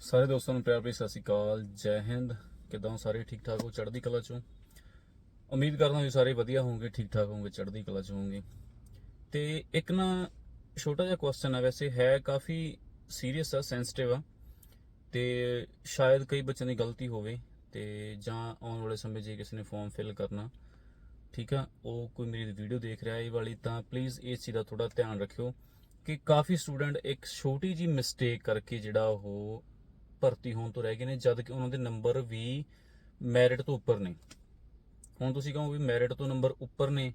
ਸਾਰੇ ਦੋਸਤਾਂ ਨੂੰ ਪਿਆਰ ਭਰੀ ਸਤਿ ਸ਼੍ਰੀ ਅਕਾਲ, ਜੈ ਹਿੰਦ। ਕਿਦਾਂ ਸਾਰੇ? ਠੀਕ ਠਾਕ ਹੋ? ਚੜ੍ਹਦੀ ਕਲਾ ਚੋਂ? ਉਮੀਦ ਕਰਦਾ ਵੀ ਸਾਰੇ ਵਧੀਆ ਹੋਵੋਗੇ, ਠੀਕ ਠਾਕ ਹੋਵੋਗੇ, ਚੜ੍ਹਦੀ ਕਲਾ ਚ ਹੋਵੋਗੇ। ਤੇ ਇੱਕ ਨਾ ਛੋਟਾ ਜਿਹਾ ਕੁਐਸਚਨ ਆ, ਵੈਸੇ ਹੈ ਕਾਫੀ ਸੀਰੀਅਸ ਆ ਸੈਂਸਿਟਿਵ ਆ। ਤੇ ਸ਼ਾਇਦ ਕਈ ਬੱਚਿਆਂ ਦੀ ਗਲਤੀ ਹੋਵੇ ਤੇ ਜਾਂ ਆਉਣ ਵਾਲੇ ਸਮੇਂ 'ਚ ਜੇ ਕਿਸੇ ਨੇ ਫਾਰਮ ਫਿਲ ਕਰਨਾ। ਠੀਕ ਆ? ਉਹ ਕੋਈ ਮੇਰੀ ਵੀਡੀਓ ਦੇਖ ਰਿਹਾ, ਇਹ ਵਾਲੀ ਤਾਂ ਪਲੀਜ਼ ਇਸ ਚੀਜ਼ ਦਾ ਥੋੜਾ ਧਿਆਨ ਰੱਖਿਓ ਕਿ ਕਾਫੀ ਸਟੂਡੈਂਟ ਇੱਕ ਛੋਟੀ ਜੀ ਮਿਸਟੇਕ ਕਰਕੇ ਜਿਹੜਾ ਉਹ ਭਰਤੀ ਹੋਣ ਤੋਂ ਰਹਿ ਗਏ ਨੇ, ਜਦ ਕਿ ਉਹਨਾਂ ਦੇ ਨੰਬਰ ਵੀ ਮੈਰਿਟ ਤੋਂ ਉੱਪਰ ਨੇ। ਹੁਣ ਤੁਸੀਂ ਕਹੋ ਵੀ ਮੈਰਿਟ ਤੋਂ ਨੰਬਰ ਉੱਪਰ ਨੇ,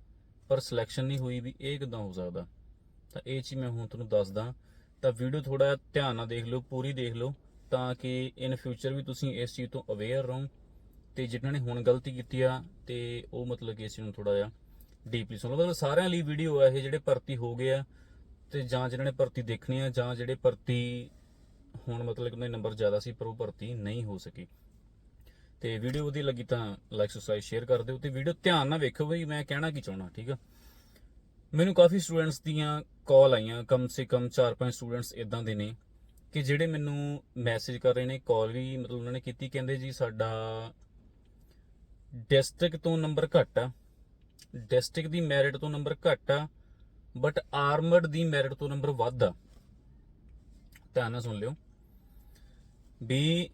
ਪਰ ਸਿਲੈਕਸ਼ਨ ਨਹੀਂ ਹੋਈ ਵੀ ਇਹ ਕਿਦਾਂ ਹੋ ਸਕਦਾ? ਤਾਂ ਇਹ ਚੀਜ਼ ਮੈਂ ਹੁਣ ਤੁਹਾਨੂੰ ਦੱਸਦਾ। ਤਾਂ ਵੀਡੀਓ ਥੋੜਾ ਧਿਆਨ ਨਾਲ ਦੇਖ ਲਓ, ਪੂਰੀ ਦੇਖ ਲਓ, ਤਾਂ ਕਿ ਇਨ ਫਿਊਚਰ ਵੀ ਤੁਸੀਂ ਇਸ ਚੀਜ਼ ਤੋਂ ਅਵੇਅਰ ਰਹੋ। ਤੇ ਜਿਨ੍ਹਾਂ ਨੇ ਹੁਣ ਗਲਤੀ ਕੀਤੀ ਆ, ਤੇ ਉਹ ਮਤਲਬ ਕਿ ਇਸ ਨੂੰ ਥੋੜਾ ਜਿਹਾ ਡੀਪਲੀ ਸੁਣ ਲਓ। ਮਤਲਬ ਸਾਰਿਆਂ ਲਈ ਵੀਡੀਓ ਆ, ਇਹ ਜਿਹੜੇ ਭਰਤੀ ਹੋ ਗਏ ਆ, ਤੇ ਜਾਂ ਜਿਨ੍ਹਾਂ ਨੇ ਭਰਤੀ ਦੇਖਣੀ ਆ, ਜਾਂ ਜਿਹੜੇ ਭਰਤੀ ਹੁਣ ਮਤਲਬ ਕਿ ਉਹਨਾਂ ਦੇ ਨੰਬਰ ਜ਼ਿਆਦਾ ਸੀ, ਪਰ ਉਹ ਭਰਤੀ ਨਹੀਂ ਹੋ ਸਕੀ। ਤੇ ਵੀਡੀਓ ਵਧੀਆ ਲੱਗੀ ਤਾਂ ਲਾਈਕ ਸਬਸਕ੍ਰਾਈਬ ਸ਼ੇਅਰ ਕਰ ਦਿਓ ਤੇ ਵੀਡੀਓ ਧਿਆਨ ਨਾਲ ਵੇਖੋ ਵੀ ਮੈਂ ਕਹਿਣਾ ਕੀ ਚਾਹਣਾ ਠੀਕ ਆ? ਮੈਨੂੰ ਕਾਫੀ ਸਟੂਡੈਂਟਸ ਦੀਆਂ ਕਾਲ ਆਈਆਂ, ਕਮ ਸੇ ਕਮ 4-5 ਸਟੂਡੈਂਟਸ ਇਦਾਂ ਦੇ ਨੇ ਕਿ ਜਿਹੜੇ ਮੈਨੂੰ ਮੈਸੇਜ ਕਰ ਰਹੇ ਨੇ ਕਾਲ ਵੀ ਮਤਲਬ ਉਹਨਾਂ ਨੇ ਕੀਤੀ, ਕਹਿੰਦੇ ਜੀ ਸਾਡਾ ਡਿਸਟ੍ਰਿਕਟ ਤੋਂ ਨੰਬਰ ਘੱਟ ਆ। ਡਿਸਟ੍ਰਿਕਟ ਦੀ ਮੈਰਿਟ ਤੋਂ ਨੰਬਰ ਘੱਟ ਆ ਬਟ ਆਰਮਡ ਦੀ ਮੈਰਿਟ ਤੋਂ ਨੰਬਰ ਵੱਧ ਆ। ਧਿਆਨ ਨਾਲ ਸੁਣ ਲਿਓ। ਵੀ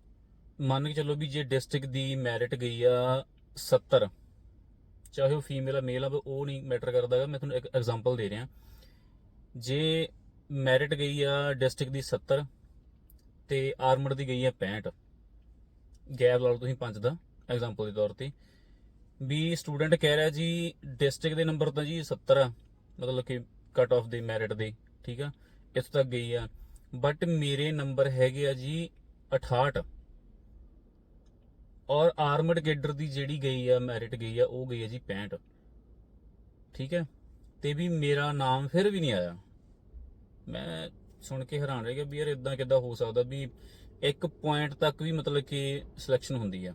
ਮੰਨ ਕੇ ਚੱਲੋ ਵੀ ਜੇ ਡਿਸਟ੍ਰਿਕਟ ਦੀ ਮੈਰਿਟ ਗਈ ਆ 70 ਚਾਹੇ ਉਹ ਫੀਮੇਲ ਆ ਮੇਲ ਆ ਉਹ ਨਹੀਂ ਮੈਟਰ ਕਰਦਾ ਗਾ, ਮੈਂ ਤੁਹਾਨੂੰ ਇੱਕ ਐਗਜ਼ਾਮਪਲ ਦੇ ਰਿਹਾ। ਜੇ ਮੈਰਿਟ ਗਈ ਆ ਡਿਸਟ੍ਰਿਕਟ ਦੀ 70 ਤੇ ਆਰਮਡ ਦੀ ਗਈ ਆ 65 ਗੈਪ ਲਾ ਲਓ ਤੁਸੀਂ 5 ਦਾ ਐਗਜ਼ਾਮਪਲ ਦੇ ਤੌਰ ਤੇ। ਵੀ ਸਟੂਡੈਂਟ ਕਹਿ ਰਿਹਾ ਜੀ ਡਿਸਟ੍ਰਿਕਟ ਦੇ ਨੰਬਰ ਤਾਂ ਜੀ 70 ਆ, ਮਤਲਬ ਕਿ ਕਟ ਆਫ ਦੇ ਮੈਰਿਟ ਦੇ, ਠੀਕ ਆ, ਇੱਥੋਂ ਤੱਕ ਗਈ ਆ। ਬਟ ਮੇਰੇ ਨੰਬਰ ਹੈਗੇ ਆ ਜੀ 68 ਔਰ ਆਰਮਡ ਗੇਡਰ ਦੀ ਜਿਹੜੀ ਗਈ ਆ ਮੈਰਿਟ ਗਈ ਆ, ਉਹ ਗਈ ਆ ਜੀ 65 ਠੀਕ ਹੈ? ਤੇ ਵੀ ਮੇਰਾ ਨਾਮ ਫਿਰ ਵੀ ਨਹੀਂ ਆਇਆ। ਮੈਂ ਸੁਣ ਕੇ ਹੈਰਾਨ ਰਹਿ ਗਿਆ ਵੀ ਯਾਰ ਇਦਾਂ ਕਿੱਦਾਂ ਹੋ ਸਕਦਾ ਵੀ ਇੱਕ ਪੁਆਇੰਟ ਤੱਕ ਵੀ ਮਤਲਬ ਕਿ ਸਿਲੈਕਸ਼ਨ ਹੁੰਦੀ ਆ।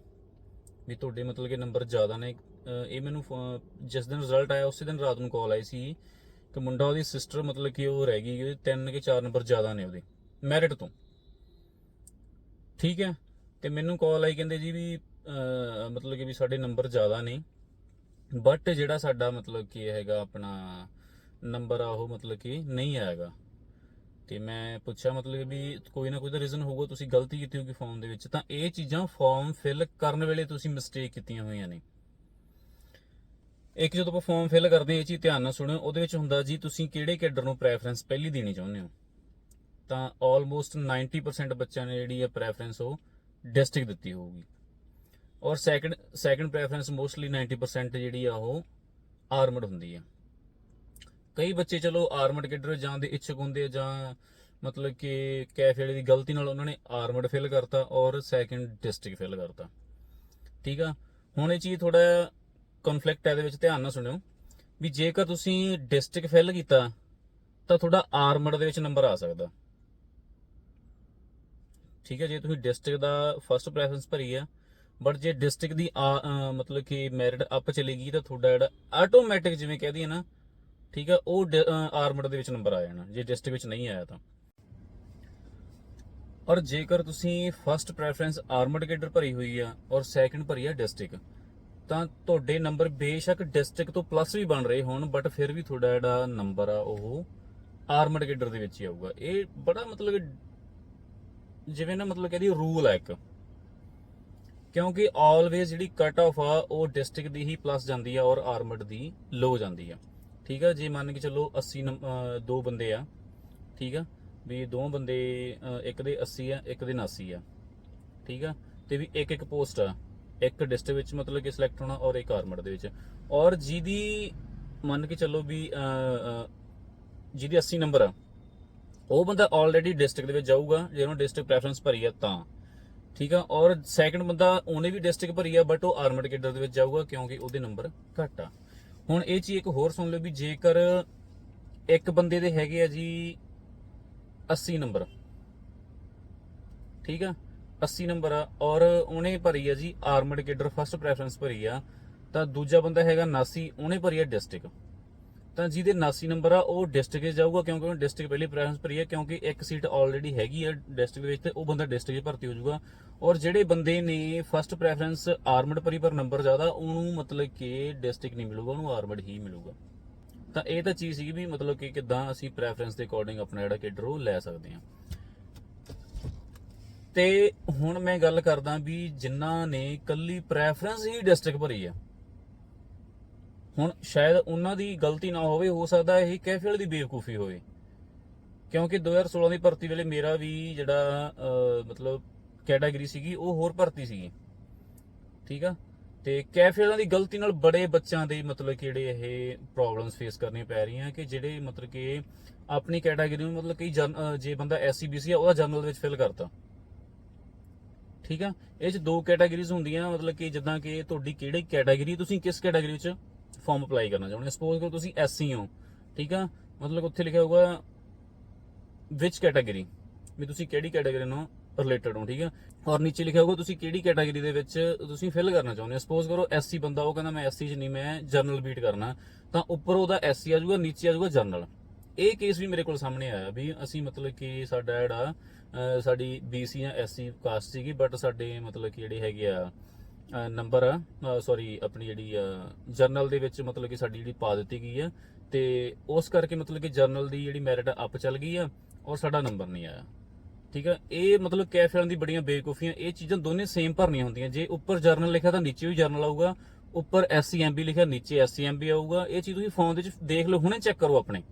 ਵੀ ਤੁਹਾਡੇ ਮਤਲਬ ਕਿ ਨੰਬਰ ਜ਼ਿਆਦਾ ਨੇ। ਇਹ ਮੈਨੂੰ ਫੋ- ਜਿਸ ਦਿਨ ਰਿਜ਼ਲਟ ਆਇਆ, ਉਸੇ ਦਿਨ ਰਾਤ ਨੂੰ ਕਾਲ ਆਈ ਸੀ ਕਿ ਮੁੰਡਾ ਉਹਦੀ ਸਿਸਟਰ ਮਤਲਬ ਕਿ ਉਹ ਰਹਿ ਗਈ ਉਹਦੇ ਤਿੰਨ ਕਿ ਚਾਰ ਨੰਬਰ ਜ਼ਿਆਦਾ ਨੇ ਉਹਦੇ ਮੈਰਿਟ ਤੋਂ। ਠੀਕ ਹੈ? ਤੇ ਮੈਨੂੰ ਕਾਲ ਆਈ, ਕਹਿੰਦੇ ਜੀ ਵੀ ਮਤਲਬ ਕਿ ਵੀ ਸਾਡੇ ਨੰਬਰ ਜ਼ਿਆਦਾ ਨੇ। ਬਟ ਜਿਹੜਾ ਸਾਡਾ ਮਤਲਬ ਕਿ ਹੈਗਾ ਆਪਣਾ ਨੰਬਰ ਆ, ਉਹ ਮਤਲਬ ਕਿ ਨਹੀਂ ਆਏਗਾ। ਤੇ ਮੈਂ ਪੁੱਛਿਆ ਮਤਲਬ ਕਿ ਵੀ ਕੋਈ ਨਾ ਕੋਈ ਤਾਂ ਰੀਜ਼ਨ ਹੋਊਗਾ, ਤੁਸੀਂ ਗਲਤੀ ਕੀਤੀ ਹੋਊਗੀ ਫਾਰਮ ਦੇ ਵਿੱਚ। ਤਾਂ ਇਹ ਚੀਜ਼ਾਂ ਫਾਰਮ ਫਿਲ ਕਰਨ ਵੇਲੇ ਤੁਸੀਂ ਮਿਸਟੇਕ ਕੀਤੀਆਂ ਹੋਈਆਂ ਨੇ। ਇੱਕ ਜਦੋਂ ਆਪਾਂ ਫਾਰਮ ਫਿਲ ਕਰਦੇ ਹਾਂ, ਇਹ ਚੀਜ਼ ਧਿਆਨ ਨਾਲ ਸੁਣਿਓ। ਉਹਦੇ ਵਿੱਚ ਹੁੰਦਾ ਜੀ, ਤੁਸੀਂ ਕਿਹੜੇ ਕੈਡਰ ਨੂੰ ਪ੍ਰੈਫਰੈਂਸ ਪਹਿਲੀ ਦੇਣੀ ਚਾਹੁੰਦੇ ਹੋ? ਤਾਂ ਆਲਮੋਸਟ 90% ਬੱਚਿਆਂ ਨੇ ਜਿਹੜੀ ਹੈ ਪ੍ਰੈਫਰੈਂਸ ਉਹ ਡਿਸਟ੍ਰਿਕਟ ਦਿੱਤੀ ਹੋਊਗੀ। ਔਰ ਸੈਕੰਡ ਸੈਕੰਡ ਪ੍ਰੈਫਰੈਂਸ ਮੋਸਟਲੀ 90% ਜਿਹੜੀ ਆ ਉਹ ਆਰਮਡ ਹੁੰਦੀ ਆ ਕਈ ਬੱਚੇ ਚਲੋ ਆਰਮਡ ਕੈਡਰ ਜਾਣ ਦੇ ਇੱਛੁਕ ਹੁੰਦੇ ਆ ਜਾਂ ਮਤਲਬ ਕਿ ਕੈਫੇ ਵਾਲੇ ਦੀ ਗਲਤੀ ਨਾਲ ਉਹਨਾਂ ਨੇ ਆਰਮਡ ਫਿਲ ਕਰਤਾ ਔਰ ਸੈਕੰਡ ਡਿਸਟ੍ਰਿਕਟ ਫਿਲ ਕਰਤਾ। ਠੀਕ ਆ? ਹੁਣ ਇਹ ਚੀਜ਼ ਥੋੜਾ ਕਨਫਲਿਕਟ ਹੈ ਇਹਦੇ ਵਿੱਚ ਧਿਆਨ ਨਾਲ ਸੁਣਿਓ ਵੀ ਜੇਕਰ ਤੁਸੀਂ ਡਿਸਟ੍ਰਿਕਟ ਫਿਲ ਕੀਤਾ ਤਾਂ ਤੁਹਾਡਾ ਆਰਮਡ ਦੇ ਵਿੱਚ ਨੰਬਰ ਆ ਸਕਦਾ। ਠੀਕ ਹੈ, ਜੇ ਤੁਸੀਂ ਡਿਸਟ੍ਰਿਕਟ ਦਾ ਫਰਸਟ ਪ੍ਰੈਫਰੈਂਸ ਭਰੀ ਆ ਬਟ ਜੇ ਡਿਸਟ੍ਰਿਕਟ ਦੀ ਆ- ਮਤਲਬ ਕਿ ਮੈਰਿਟ ਅਪ ਚਲੇਗੀ ਤਾਂ ਤੁਹਾਡਾ ਜਿਹੜਾ ਆਟੋਮੈਟਿਕ ਜਿਵੇਂ ਕਹਿ ਦਈਏ ਨਾ, ਠੀਕ ਆ ਉਹ ਆਰਮਡ ਦੇ ਵਿੱਚ ਨੰਬਰ ਆ ਜਾਣਾ, ਜੇ ਡਿਸਟ੍ਰਿਕਟ ਵਿੱਚ ਨਹੀਂ ਆਇਆ ਤਾਂ। ਔਰ ਜੇਕਰ ਤੁਸੀਂ ਫਰਸਟ ਪ੍ਰੈਫਰੈਂਸ ਆਰਮਡ ਕੇਡਰ ਭਰੀ ਹੋਈ ਆ ਔਰ ਸੈਕੰਡ ਭਰੀ ਆ ਡਿਸਟ੍ਰਿਕਟ ਤਾਂ ਤੁਹਾਡੇ ਨੰਬਰ ਬੇਸ਼ੱਕ ਡਿਸਟ੍ਰਿਕਟ ਤੋਂ ਪਲੱਸ ਵੀ ਬਣ ਰਹੇ ਹੋਣ ਬਟ ਫਿਰ ਵੀ ਤੁਹਾਡਾ ਜਿਹੜਾ ਨੰਬਰ ਆ ਉਹ ਆਰਮਡ ਕੇਡਰ ਦੇ ਵਿੱਚ ਹੀ ਆਊਗਾ। ਇਹ ਬੜਾ ਮਤਲਬ ਜਿਵੇਂ ਨਾ ਮਤਲਬ ਕਹਿੰਦੀ ਰੂਲ ਹੈ ਇੱਕ। ਕਿਉਂਕਿ ਆਲਵੇਜ਼ ਜਿਹੜੀ ਕਟ ਆਫ ਆ ਉਹ ਡਿਸਟ੍ਰਿਕਟ ਦੀ ਹੀ ਪਲੱਸ ਜਾਂਦੀ ਆ ਔਰ ਆਰਮਡ ਦੀ ਲੋ ਜਾਂਦੀ ਆ। ਠੀਕ ਆ? ਜੇ ਮੰਨ ਕੇ ਚੱਲੋ 80 ਨੰਬ- ਦੋ ਬੰਦੇ ਆ ਠੀਕ ਆ? ਵੀ ਦੋ ਬੰਦੇ ਇੱਕ ਦੇ 80 ਆ ਇੱਕ ਦੇ 79 ਆ। ਠੀਕ ਆ? ਤੇ ਵੀ ਇੱਕ ਇੱਕ ਪੋਸਟ ਆ। ਇੱਕ ਡਿਸਟ੍ਰਿਕਟ ਵਿੱਚ ਮਤਲਬ ਕਿ ਸਿਲੈਕਟ ਹੋਣਾ ਔਰ ਇੱਕ ਆਰਮਡ ਦੇ ਵਿੱਚ। ਔਰ ਜਿਹਦੀ ਮੰਨ ਕੇ ਚੱਲੋ ਵੀ ਅਹ, ਅਹ, ਜਿਹਦੀ 80 ਨੰਬਰ ਆ ਉਹ ਬੰਦਾ ਆਲਰੇਡੀ ਡਿਸਟ੍ਰਿਕਟ ਦੇ ਵਿੱਚ ਜਾਊਗਾ, ਜੇ ਉਹਨੂੰ ਡਿਸਟ੍ਰਿਕਟ ਪ੍ਰੈਫਰੈਂਸ ਭਰੀ ਆ ਤਾਂ। ਠੀਕ ਆ? ਔਰ ਸੈਕੰਡ ਬੰਦਾ ਉਹਨੇ ਵੀ ਡਿਸਟ੍ਰਿਕਟ ਭਰੀ ਆ ਬਟ ਉਹ ਆਰਮਡ ਕੇਡਰ ਦੇ ਵਿੱਚ ਜਾਊਗਾ ਕਿਉਂਕਿ ਉਹਦੇ ਨੰਬਰ ਘੱਟ ਆ। ਹੁਣ ਇਹ ਚੀਜ਼ ਇੱਕ ਹੋਰ ਸੁਣ ਲਓ ਵੀ ਜੇਕਰ ਇੱਕ ਬੰਦੇ ਦੇ ਹੈਗੇ ਆ ਜੀ 80 ਨੰਬਰ ਠੀਕ ਆ? 80 ਨੰਬਰ ਆ, ਔਰ ਉਹਨੇ ਭਰੀ ਆ ਜੀ ਆਰਮਡ ਕੇਡਰ ਫਸਟ ਪ੍ਰੈਫਰੈਂਸ ਭਰੀ ਆ, ਤਾਂ ਦੂਜਾ ਬੰਦਾ ਹੈਗਾ 79 ਉਹਨੇ ਭਰੀ ਆ ਡਿਸਟ੍ਰਿਕਟ ਤਾਂ ਜਿਹਦੇ 79 ਨੰਬਰ ਆ, ਉਹ ਡਿਸਟ੍ਰਿਕਟ 'ਚ ਜਾਊਗਾ ਕਿਉਂਕਿ ਉਹ ਡਿਸਟ੍ਰਿਕਟ ਪਹਿਲੀ ਪ੍ਰੈਫਰੈਂਸ ਭਰੀ ਹੈ, ਕਿਉਂਕਿ ਇੱਕ ਸੀਟ ਆਲਰੇਡੀ ਹੈਗੀ ਆ ਡਿਸਟ੍ਰਿਕਟ ਵਿੱਚ ਤੇ ਉਹ ਬੰਦਾ ਡਿਸਟ੍ਰਿਕਟ 'ਚ ਭਰਤੀ ਹੋ ਜਾਊਗਾ। ਔਰ ਜਿਹੜੇ ਬੰਦੇ ਨੇ ਫਸਟ ਪ੍ਰੈਫਰੈਂਸ ਆਰਮਡ ਭਰੀ ਪਰ ਨੰਬਰ ਜ਼ਿਆਦਾ, ਉਹਨੂੰ ਮਤਲਬ ਕਿ ਡਿਸਟ੍ਰਿਕਟ ਨਹੀਂ ਮਿਲੂਗਾ, ਉਹਨੂੰ ਆਰਮਡ ਹੀ ਮਿਲੂਗਾ। ਤਾਂ ਇਹ ਤਾਂ ਚੀਜ਼ ਸੀ ਵੀ ਮਤਲਬ ਕਿ ਕਿਦਾਂ ਅਸੀਂ ਪ੍ਰੈਫਰੈਂਸ ਦੇ ਅਕੋਰਡਿੰਗ ਆਪਣਾ ਜਿਹੜਾ ਕੇਡਰ ਉਹ ਲੈ ਸਕਦੇ ਹਾਂ। ਤੇ ਹੁਣ ਮੈਂ ਗੱਲ ਕਰਦਾ ਵੀ ਜਿਨ੍ਹਾਂ ਨੇ ਕੱਲੀ ਪ੍ਰੈਫਰੈਂਸ ਹੀ ਡਿਸਟ੍ਰਿਕਟ ਭਰੀ ਆ ਹੁਣ ਸ਼ਾਇਦ ਉਹਨਾਂ ਦੀ ਗਲਤੀ ਨਾ ਹੋਵੇ, ਹੋ ਸਕਦਾ ਇਹ ਕੈਫੇ ਵਾਲੇ ਦੀ ਬੇਵਕੂਫੀ ਹੋਵੇ। ਕਿਉਂਕਿ 2016 ਦੀ ਭਰਤੀ ਵੇਲੇ ਮੇਰਾ ਵੀ ਜਿਹੜਾ ਮਤਲਬ ਕੈਟਾਗਰੀ ਸੀਗੀ, ਉਹ ਹੋਰ ਭਰਤੀ ਸੀਗੀ। ਠੀਕ ਆ? ਤੇ ਵਾਲਿਆਂ ਦੀ ਗਲਤੀ ਨਾਲ ਬੜੇ ਬੱਚਿਆਂ ਦੇ ਮਤਲਬ ਕਿ ਜਿਹੜੇ ਇਹ ਪ੍ਰੋਬਲਮਸ ਫੇਸ ਕਰਨੀਆਂ ਪੈ ਰਹੀਆਂ ਕਿ ਜਿਹੜੇ ਮਤਲਬ ਕਿ ਆਪਣੀ ਕੈਟਾਗਰੀ ਨੂੰ ਮਤਲਬ ਕਈ ਜਨ- ਜੇ ਬੰਦਾ ਐਸਸੀਬੀਸੀ ਆ, ਉਹਦਾ ਜਨਰਲ ਵਿੱਚ ਫਿਲ ਕਰਤਾ। ਠੀਕ ਆ? ਇਹ ਚ ਦੋ ਕੈਟਾਗਰੀਜ਼ ਹੁੰਦੀਆਂ, ਮਤਲਬ ਕਿ ਜਿੱਦਾਂ ਕਿ ਤੁਹਾਡੀ ਕਿਹੜੀ ਕੈਟਾਗਰੀ, ਤੁਸੀਂ ਕਿਸ ਕੈਟਾਗਰੀ ਵਿੱਚ ਫਾਰਮ ਅਪਲਾਈ ਕਰਨਾ ਚਾਹੁੰਦੇ ਹੋ ਸਪੋਜ਼ ਕਰੋ ਤੁਸੀਂ ਐਸਸੀ ਹੋ ਠੀਕ ਆ? ਮਤਲਬ ਉੱਥੇ ਲਿਖਿਆ ਹੋਊਗਾ ਵਿਚ ਕੈਟਾਗਰੀ ਵੀ ਤੁਸੀਂ ਕਿਹੜੀ ਕੈਟਾਗਰੀ ਨਾਲ ਰਿਲੇਟਡ ਹੋ ਠੀਕ ਆ? ਔਰ ਨੀਚੇ ਲਿਖਿਆ ਹੋਊਗਾ ਤੁਸੀਂ ਕਿਹੜੀ ਕੈਟਾਗਰੀ ਦੇ ਵਿੱਚ ਤੁਸੀਂ ਫਿਲ ਕਰਨਾ ਚਾਹੁੰਦੇ ਹੋ ਸਪੋਜ਼ ਕਰੋ ਐਸਸੀ ਬੰਦਾ ਉਹ ਕਹਿੰਦਾ ਮੈਂ ਐਸਸੀ 'ਚ ਨਹੀਂ ਮੈਂ ਜਰਨਲ ਬੀਟ ਕਰਨਾ। ਤਾਂ ਉੱਪਰ ਉਹਦਾ ਐਸਸੀ ਆ ਜਾਊਗਾ ਨੀਚੇ ਆ ਜਾਊਗਾ ਜਨਰਲ ਇਹ ਕੇਸ ਵੀ ਮੇਰੇ ਕੋਲ ਸਾਹਮਣੇ ਆਇਆ ਵੀ ਅਸੀਂ ਮਤਲਬ ਕਿ ਸਾਡਾ ਜਿਹੜਾ ਅਹ, ਸਾਡੀ ਬੀਸੀ ਜਾਂ ਐਸਸੀ ਕਾਸਟ ਸੀਗੀ ਬਟ ਸਾਡੇ ਮਤਲਬ ਕਿ ਜਿਹੜੇ ਹੈਗੇ ਆ ਨੰਬਰ ਆ ਸੌਰੀ ਆਪਣੀ ਜਿਹੜੀ ਜਰਨਲ ਦੇ ਵਿੱਚ ਮਤਲਬ ਕਿ ਸਾਡੀ ਜਿਹੜੀ ਪਾ ਦਿੱਤੀ ਗਈ ਆ। ਤੇ ਉਸ ਕਰਕੇ ਮਤਲਬ ਕਿ ਜਰਨਲ ਦੀ ਜਿਹੜੀ ਮੈਰਿਟ ਅਪ ਚੱਲ ਗਈ ਆ ਔਰ ਸਾਡਾ ਨੰਬਰ ਨਹੀਂ ਆਇਆ। ਠੀਕ ਆ? ਇਹ ਮਤਲਬ ਕੈਫਿਆਂ ਦੀ ਬੜੀਆਂ ਬੇਕੂਫੀਆਂ, ਇਹ ਚੀਜ਼ਾਂ ਦੋਨੇ ਸੇਮ ਭਰਨੀਆਂ ਹੁੰਦੀਆਂ। ਜੇ ਉੱਪਰ ਜਰਨਲ ਲਿਖਿਆ ਤਾਂ ਨੀਚੇ ਵੀ ਜਰਨਲ ਆਊਗਾ, ਉੱਪਰ ਐਸਸੀਐਮਬੀ ਲਿਖਿਆ, ਨੀਚੇ ਐਸਸੀਐਮਬੀ ਆਊਗਾ। ਇਹ ਚੀਜ਼ ਤੁਸੀਂ ਫੋਨ ਦੇ ਵਿੱਚ ਦੇਖ ਲਓ, ਹੁਣੇ ਚੈੱਕ ਕਰੋ ਆਪਣੇ।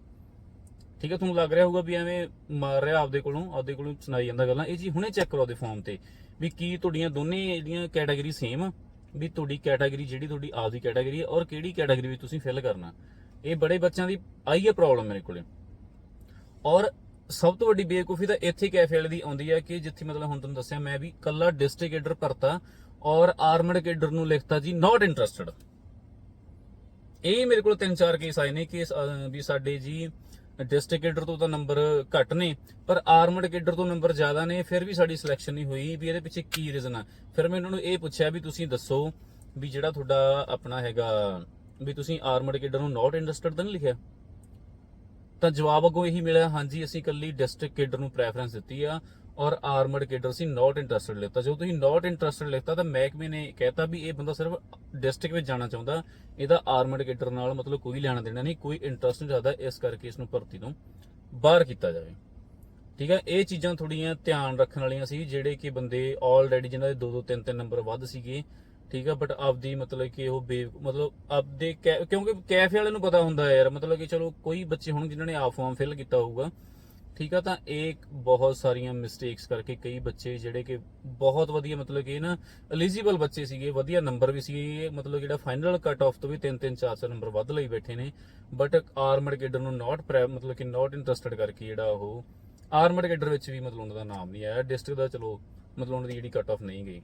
ਠੀਕ ਹੈ, ਤੁਹਾਨੂੰ ਲੱਗ ਰਿਹਾ ਹੋਊਗਾ ਵੀ ਐਵੇਂ ਮਾਰ ਰਿਹਾ ਆਪਦੇ ਕੋਲੋਂ ਆਪਦੇ ਕੋਲੋਂ ਸੁਣਾਈ ਜਾਂਦਾ ਗੱਲਾਂ। ਇਹ ਜੀ ਹੁਣੇ ਚੈੱਕ ਕਰੋ ਆਪਦੇ ਫਾਰਮ ਤੇ ਵੀ ਕੀ ਤੁਹਾਡੀਆਂ ਦੋਨੇ ਜਿਹੜੀਆਂ ਕੈਟਾਗਰੀ ਸੇਮ ਆ, ਵੀ ਤੁਹਾਡੀ ਕੈਟਾਗਰੀ ਜਿਹੜੀ ਤੁਹਾਡੀ ਆਪਦੀ ਕੈਟਾਗਰੀ ਹੈ ਔਰ ਕਿਹੜੀ ਕੈਟਾਗਰੀ ਵਿੱਚ ਤੁਸੀਂ ਫਿਲ ਕਰਨਾ। ਇਹ ਬੜੇ ਬੱਚਿਆਂ ਦੀ ਆਈ ਹੈ ਪ੍ਰੋਬਲਮ ਮੇਰੇ ਕੋਲੇ। ਔਰ ਸਭ ਤੋਂ ਵੱਡੀ ਬੇਵਕੂਫੀ ਤਾਂ ਇੱਥੇ ਕੈਫੇਲ ਦੀ ਆਉਂਦੀ ਹੈ ਕਿ ਜਿੱਥੇ ਮਤਲਬ ਹੁਣ ਤੁਹਾਨੂੰ ਦੱਸਿਆ ਮੈਂ ਵੀ ਕੱਲਾ ਡਿਸਟ੍ਰਿਕਟ ਏਡਰ ਭਰਤਾ ਔਰ ਆਰਮਡ ਕੇਡਰ ਨੂੰ ਲਿਖਤਾ ਜੀ ਨਾਟ ਇੰਟਰਸਟਡ ਇਹ ਮੇਰੇ ਕੋਲ ਤਿੰਨ ਚਾਰ ਕੇਸ ਆਏ ਨੇ ਕਿ ਵੀ ਸਾਡੇ ਜੀ ਡਿਸਟ੍ਰਿਕਟ ਕੇਡਰ ਤੋਂ ਤਾਂ ਨੰਬਰ ਘੱਟ ਨੇ, ਪਰ ਆਰਮਡ ਕੇਡਰ ਤੋਂ ਨੰਬਰ ਜ਼ਿਆਦਾ ਨੇ, ਫਿਰ ਵੀ ਸਾਡੀ ਸਿਲੈਕਸ਼ਨ ਨਹੀਂ ਹੋਈ ਵੀ ਇਹਦੇ ਪਿੱਛੇ ਕੀ ਰੀਜ਼ਨ ਆ। ਫਿਰ ਮੈਂ ਇਹਨਾਂ ਨੂੰ ਇਹ ਪੁੱਛਿਆ ਵੀ ਤੁਸੀਂ ਦੱਸੋ ਵੀ ਜਿਹੜਾ ਤੁਹਾਡਾ ਆਪਣਾ ਹੈਗਾ, ਵੀ ਤੁਸੀਂ ਆਰਮਡ ਕੇਡਰ ਨੂੰ ਨਾਟ ਇੰਟਰਸਟਡ ਤਾਂ ਨਹੀਂ ਲਿਖਿਆ? ਤਾਂ ਜਵਾਬ ਅੱਗੋਂ ਇਹੀ ਮਿਲਿਆ, ਹਾਂਜੀ, ਅਸੀਂ ਕੱਲੀ ਡਿਸਟ੍ਰਿਕਟ ਕੇਡਰ ਨੂੰ ਪ੍ਰੈਫਰੈਂਸ ਦਿੱਤੀ ਆ। ਔਰ ਆਰਮਡ ਕੇਡਰ ਸੀ ਨਾਟ ਇੰਟਰਸਟਡ ਲਿਖਤਾ ਜੋ ਤੁਸੀਂ ਨਾਟ ਇੰਟਰਸਟਡ ਲਿਖਤਾ ਤਾਂ ਮਹਿਕਮੇ ਨੇ ਕਹਿਤਾ ਵੀ ਇਹ ਬੰਦਾ ਸਿਰਫ ਡਿਸਟ੍ਰਿਕਟ ਵਿੱਚ ਜਾਣਾ ਚਾਹੁੰਦਾ। ਇਹਦਾ ਆਰਮਡ ਕੇਡਰ ਨਾਲ ਮਤਲਬ ਕੋਈ ਲੈਣਾ ਦੇਣਾ ਨਹੀਂ, ਕੋਈ ਇੰਟਰਸਟ ਨਹੀਂ ਜ਼ਿਆਦਾ ਇਸ ਕਰਕੇ ਇਸ ਨੂੰ ਭਰਤੀ ਤੋਂ ਬਾਹਰ ਕੀਤਾ ਜਾਵੇ। ਠੀਕ ਹੈ, ਇਹ ਚੀਜ਼ਾਂ ਥੋੜੀਆਂ ਧਿਆਨ ਰੱਖਣ ਵਾਲੀਆਂ ਸੀ, ਜਿਹੜੇ ਕਿ ਬੰਦੇ ਆਲਰੇਡੀ ਜਿਨ੍ਹਾਂ ਦੇ 2 2 3 3 ਨੰਬਰ ਵੱਧ ਸੀਗੇ। ਠੀਕ ਆ ਬਟ ਆਪਦੀ ਮਤਲਬ ਕਿ ਉਹ ਬੇ ਮਤਲਬ ਆਪਦੇ ਕੈ- ਕਿਉਂਕਿ ਕੈਫੇ ਵਾਲਿਆਂ ਨੂੰ ਪਤਾ ਹੁੰਦਾ ਯਾਰ, ਮਤਲਬ ਕਿ ਚਲੋ ਕੋਈ ਬੱਚੇ ਹੁਣ ਜਿਨ੍ਹਾਂ ਨੇ ਆਪ ਫਾਰਮ ਫਿਲ ਕੀਤਾ ਹੋਊਗਾ। ਠੀਕ ਆ, ਤਾਂ ਇਹ ਬਹੁਤ ਸਾਰੀਆਂ ਮਿਸਟੇਕਸ ਕਰਕੇ ਕਈ ਬੱਚੇ ਜਿਹੜੇ ਕਿ ਬਹੁਤ ਵਧੀਆ ਮਤਲਬ ਕਿ ਨਾ ਐਲੀਜੀਬਲ ਬੱਚੇ ਸੀਗੇ, ਵਧੀਆ ਨੰਬਰ ਵੀ ਸੀਗੇ ਮਤਲਬ ਜਿਹੜਾ ਫਾਈਨਲ ਕੱਟ ਆਫ ਤੋਂ ਵੀ 3 3 4 4 ਨੰਬਰ ਵੱਧ ਲਈ ਬੈਠੇ ਨੇ ਬਟ ਆਰਮਡ ਕੇਡਰ ਨੂੰ ਨਾਟ ਮਤਲਬ ਕਿ ਨਾਟ ਇੰਟਰਸਟਡ ਕਰਕੇ ਜਿਹੜਾ ਉਹ ਆਰਮਡ ਕੇਡਰ ਵਿੱਚ ਵੀ ਮਤਲਬ ਉਹਨਾਂ ਦਾ ਨਾਮ ਨਹੀਂ ਆਇਆ ਡਿਸਟ੍ਰਿਕਟ ਦਾ ਚਲੋ ਮਤਲਬ ਉਹਨਾਂ ਦੀ ਜਿਹੜੀ ਕੱਟ ਆਫ ਨਹੀਂ ਗਈ।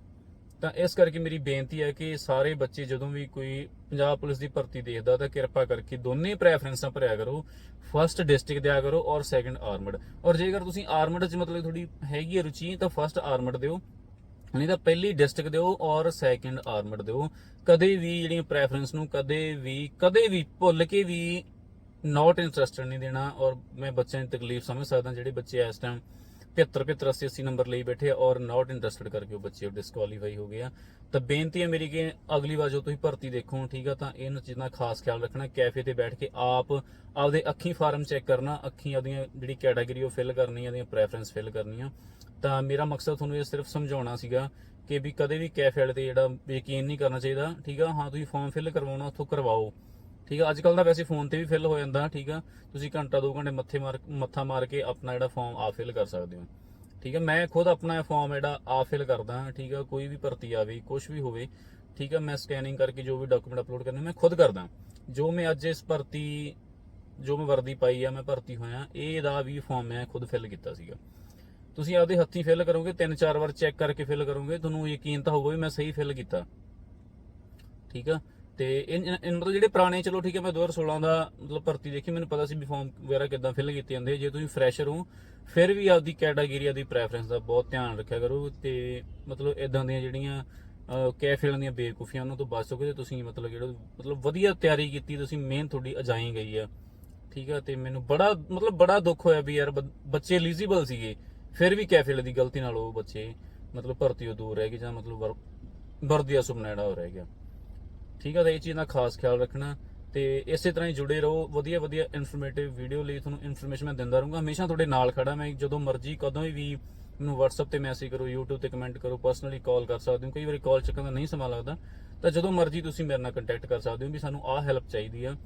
ਤਾਂ ਇਸ ਕਰਕੇ ਮੇਰੀ ਬੇਨਤੀ ਹੈ ਕਿ ਸਾਰੇ ਬੱਚੇ ਜਦੋਂ ਵੀ ਕੋਈ ਪੰਜਾਬ ਪੁਲਿਸ ਦੀ ਭਰਤੀ ਦੇਖਦਾ ਤਾਂ ਕਿਰਪਾ ਕਰਕੇ ਦੋਨੇ ਪ੍ਰੈਫਰੈਂਸਾਂ ਭਰਿਆ ਕਰੋ। ਫਰਸਟ ਡਿਸਟ੍ਰਿਕਟ ਦਿਆ ਕਰੋ ਔਰ ਸੈਕੰਡ ਆਰਮਡ ਔਰ ਜੇਕਰ ਤੁਸੀਂ ਆਰਮਡ 'ਚ ਮਤਲਬ ਤੁਹਾਡੀ ਹੈਗੀ ਹੈ ਰੁਚੀ, ਤਾਂ ਫਰਸਟ ਆਰਮਡ ਦਿਓ। ਨਹੀਂ ਤਾਂ ਪਹਿਲੀ ਡਿਸਟ੍ਰਿਕਟ ਦਿਓ ਔਰ ਸੈਕੰਡ ਆਰਮਡ ਦਿਓ। ਕਦੇ ਵੀ ਜਿਹੜੀਆਂ ਪ੍ਰੈਫਰੈਂਸ ਨੂੰ ਕਦੇ ਵੀ ਕਦੇ ਵੀ ਭੁੱਲ ਕੇ ਵੀ ਨਾਟ ਇੰਟਰਸਟਡ ਨਹੀਂ ਦੇਣਾ। ਔਰ ਮੈਂ ਬੱਚਿਆਂ ਦੀ ਤਕਲੀਫ ਸਮਝ ਸਕਦਾ ਜਿਹੜੇ ਬੱਚੇ ਇਸ ਟਾਈਮ 75 75 80 80 ਨੰਬਰ ਲਈ ਬੈਠੇ ਔਰ ਨਾਟ ਇੰਟਰਸਟਡ ਕਰਕੇ ਉਹ ਬੱਚੇ ਡਿਸਕੁਆਲੀਫਾਈ ਹੋ ਗਏ ਆ। ਤਾਂ ਬੇਨਤੀ ਹੈ ਮੇਰੀ ਕਿ ਅਗਲੀ ਵਾਰ ਜੋ ਤੁਸੀਂ ਭਰਤੀ ਦੇਖੋ, ਠੀਕ ਆ, ਤਾਂ ਇਹਨਾਂ ਚੀਜ਼ਾਂ ਦਾ ਖਾਸ ਖਿਆਲ ਰੱਖਣਾ, ਕੈਫੇ ਤੇ ਬੈਠ ਕੇ ਆਪ ਆਪਦੇ ਅੱਖੀਂ ਫਾਰਮ ਚੈੱਕ ਕਰਨਾ, ਅੱਖੀ ਆਪਦੀਆਂ ਜਿਹੜੀ ਕੈਟਾਗਰੀ ਉਹ ਫਿਲ ਕਰਨੀ ਆ ਦੀਆਂ ਪ੍ਰੈਫਰੈਂਸ ਫਿਲ ਕਰਨੀਆਂ। ਤਾਂ ਮੇਰਾ ਮਕਸਦ ਤੁਹਾਨੂੰ ਇਹ ਸਿਰਫ ਸਮਝਾਉਣਾ ਸੀਗਾ ਕਿ ਵੀ ਕਦੇ ਵੀ ਕੈਫੇ ਵਾਲੇ ਤੇ ਜਿਹੜਾ ਯਕੀਨ ਨਹੀਂ ਕਰਨਾ ਚਾਹੀਦਾ, ਠੀਕ ਆ, ਹਾਂ, ਤੁਸੀਂ ਫਾਰਮ ਫਿਲ ਕਰਵਾਉਣਾ, ਉੱਥੋਂ ਕਰਵਾਓ। ਠੀਕ ਆ ਅੱਜ ਕੱਲ ਤਾਂ ਵੈਸੇ ਫੋਨ ਤੇ ਵੀ ਫਿਲ ਹੋ ਜਾਂਦਾ, ਠੀਕ ਆ। ਤੁਸੀਂ ਘੰਟਾ 2 ਘੰਟੇ ਮੱਥੇ ਮਾਰ, ਮੱਥਾ ਮਾਰ ਕੇ ਆਪਣਾ ਜਿਹੜਾ ਫਾਰਮ ਆ ਫਿਲ ਕਰ ਸਕਦੇ ਹੋ। ਠੀਕ ਹੈ ਮੈਂ ਖੁਦ ਆਪਣਾ ਫਾਰਮ ਜਿਹੜਾ ਆ ਫਿਲ ਕਰਦਾ, ਠੀਕ ਆ, ਕੋਈ ਵੀ ਭਰਤੀ ਆਵੇ ਕੁਝ ਵੀ ਹੋਵੇ, ਠੀਕ ਆ, ਮੈਂ ਸਕੈਨਿੰਗ ਕਰਕੇ ਜੋ ਵੀ ਡਾਕੂਮੈਂਟ ਅਪਲੋਡ ਕਰਨੇ, ਮੈਂ ਖੁਦ ਕਰਦਾ। ਜੋ ਮੈਂ ਅੱਜ ਇਸ ਭਰਤੀ, ਜੋ ਮੈਂ ਵਰਦੀ ਪਾਈ ਆ, ਮੈਂ ਭਰਤੀ ਹੋਇਆ, ਇਹਦਾ ਵੀ ਫਾਰਮ ਮੈਂ ਖੁਦ ਫਿਲ ਕੀਤਾ ਸੀਗਾ। ਤੁਸੀਂ ਆਪਦੇ ਹੱਥੀਂ ਫਿਲ ਕਰੋਗੇ, ਤਿੰਨ ਚਾਰ ਵਾਰ ਚੈੱਕ ਕਰਕੇ ਫਿਲ ਕਰੋਗੇ, ਤੁਹਾਨੂੰ ਯਕੀਨ ਤਾਂ ਹੋਊਗਾ ਵੀ ਮੈਂ ਸਹੀ ਫਿਲ ਕੀਤਾ। ਠੀਕ ਆ ਤੇ ਇਹ ਇਹ ਮਤਲਬ ਜਿਹੜੇ ਪੁਰਾਣੇ, ਚਲੋ ਠੀਕ ਹੈ, ਮੈਂ 2016 ਦਾ ਮਤਲਬ ਭਰਤੀ ਦੇਖੀ, ਮੈਨੂੰ ਪਤਾ ਸੀ ਵੀ ਫਾਰਮ ਵਗੈਰਾ ਕਿੱਦਾਂ ਫਿਲ ਕੀਤੇ ਜਾਂਦੇ ਜੇ ਤੁਸੀਂ ਫਰੈਸ਼ਰ ਹੋ, ਫਿਰ ਵੀ ਆਪਦੀ ਕੈਟਾਗਰੀ ਦੀ ਪ੍ਰੈਫਰੈਂਸ ਦਾ ਬਹੁਤ ਧਿਆਨ ਰੱਖਿਆ ਕਰੋ ਤੇ ਮਤਲਬ ਇਦਾਂ ਦੀਆਂ ਜਿਹੜੀਆਂ ਕੈਫੇ ਦੀਆਂ ਬੇਵਕੂਫੀਆਂ, ਉਹਨਾਂ ਤੋਂ ਬਚ ਸਕੋ ਤੇ ਤੁਸੀਂ ਮਤਲਬ ਜਿਹੜਾ, ਮਤਲਬ ਵਧੀਆ ਤਿਆਰੀ ਕੀਤੀ, ਤੁਸੀਂ ਮਿਹਨਤ ਤੁਹਾਡੀ ਅਜਾਈ ਗਈ ਆ। ਠੀਕ ਆ, ਤੇ ਮੈਨੂੰ ਬੜਾ, ਮਤਲਬ ਬੜਾ ਦੁੱਖ ਹੋਇਆ ਵੀ ਯਾਰ, ਬ- ਬੱਚੇ ਐਲੀਜੀਬਲ ਸੀਗੇ, ਫਿਰ ਵੀ ਕੈਫੇ ਦੀ ਗਲਤੀ ਨਾਲ ਉਹ ਬੱਚੇ ਮਤਲਬ ਭਰਤੀ ਭਰਤੀਓ ਦੂਰ ਰਹਿ ਗਏ ਜਾਂ ਮਤਲਬ ਵਰ- ਵਰਦੀਆ ਸੁਪਨਾ ਜਿਹੜਾ ਹੋ ਰਹਿ ਗਿਆ। ਠੀਕ ਆ, ਤਾਂ ਇਹ ਚੀਜ਼ ਦਾ ਖਾਸ ਖਿਆਲ ਰੱਖਣਾ ਤੇ ਇਸੇ ਤਰ੍ਹਾਂ ਹੀ ਜੁੜੇ ਰਹੋ। ਵਧੀਆ ਵਧੀਆ ਇਨਫੋਰਮੇਟਿਵ ਵੀਡੀਓ ਲਈ ਤੁਹਾਨੂੰ ਇਨਫੋਰਮੇਸ਼ਨ ਮੈਂ ਦਿੰਦਾ ਰਹੂੰਗਾ। ਹਮੇਸ਼ਾ ਤੁਹਾਡੇ ਨਾਲ ਖੜਾ ਮੈਂ ਜਦੋਂ ਮਰਜ਼ੀ ਕਦੋਂ ਵੀ ਮੈਨੂੰ WhatsApp ਤੇ ਮੈਸੇਜ ਕਰੋ, YouTube ਤੇ ਕਮੈਂਟ ਕਰੋ ਪਰਸਨਲੀ ਕਾਲ ਕਰ ਸਕਦੇ ਹੋ। ਕਈ ਵਾਰੀ ਕਾਲ ਚੱਕਣ ਦਾ ਨਹੀਂ ਸਮਾਂ ਲੱਗਦਾ। ਤਾਂ ਜਦੋਂ ਮਰਜ਼ੀ ਤੁਸੀਂ ਮੇਰੇ ਨਾਲ ਕੰਟੈਕਟ ਕਰ ਸਕਦੇ ਹੋ ਵੀ ਸਾਨੂੰ ਆਹ ਹੈਲਪ ਚਾਹੀਦੀ ਆ।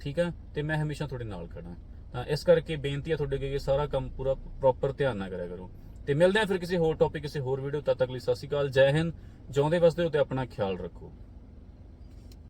ਠੀਕ ਆ, ਤੇ ਮੈਂ ਹਮੇਸ਼ਾ ਤੁਹਾਡੇ ਨਾਲ ਖੜਾ। ਤਾਂ ਇਸ ਕਰਕੇ ਬੇਨਤੀ ਆ ਤੁਹਾਡੇ ਅੱਗੇ ਕਿ ਸਾਰਾ ਕੰਮ ਪੂਰਾ ਪ੍ਰੋਪਰ ਧਿਆਨ ਨਾਲ ਕਰਿਆ ਕਰੋ। ਤੇ ਮਿਲਦੇ ਆ ਫਿਰ ਕਿਸੇ ਹੋਰ ਟੌਪਿਕ ਕਿਸੇ ਹੋਰ ਵੀਡੀਓ ਤਦ ਤੱਕ ਲਈ। ਸਤਿ ਸ਼੍ਰੀ ਅਕਾਲ, ਜੈ ਹਿੰਦ। ਜਿਉਂਦੇ ਵਸਦੇ ਹੋ ਤੇ ਆਪਣਾ ਖਿਆਲ ਰੱਖੋ।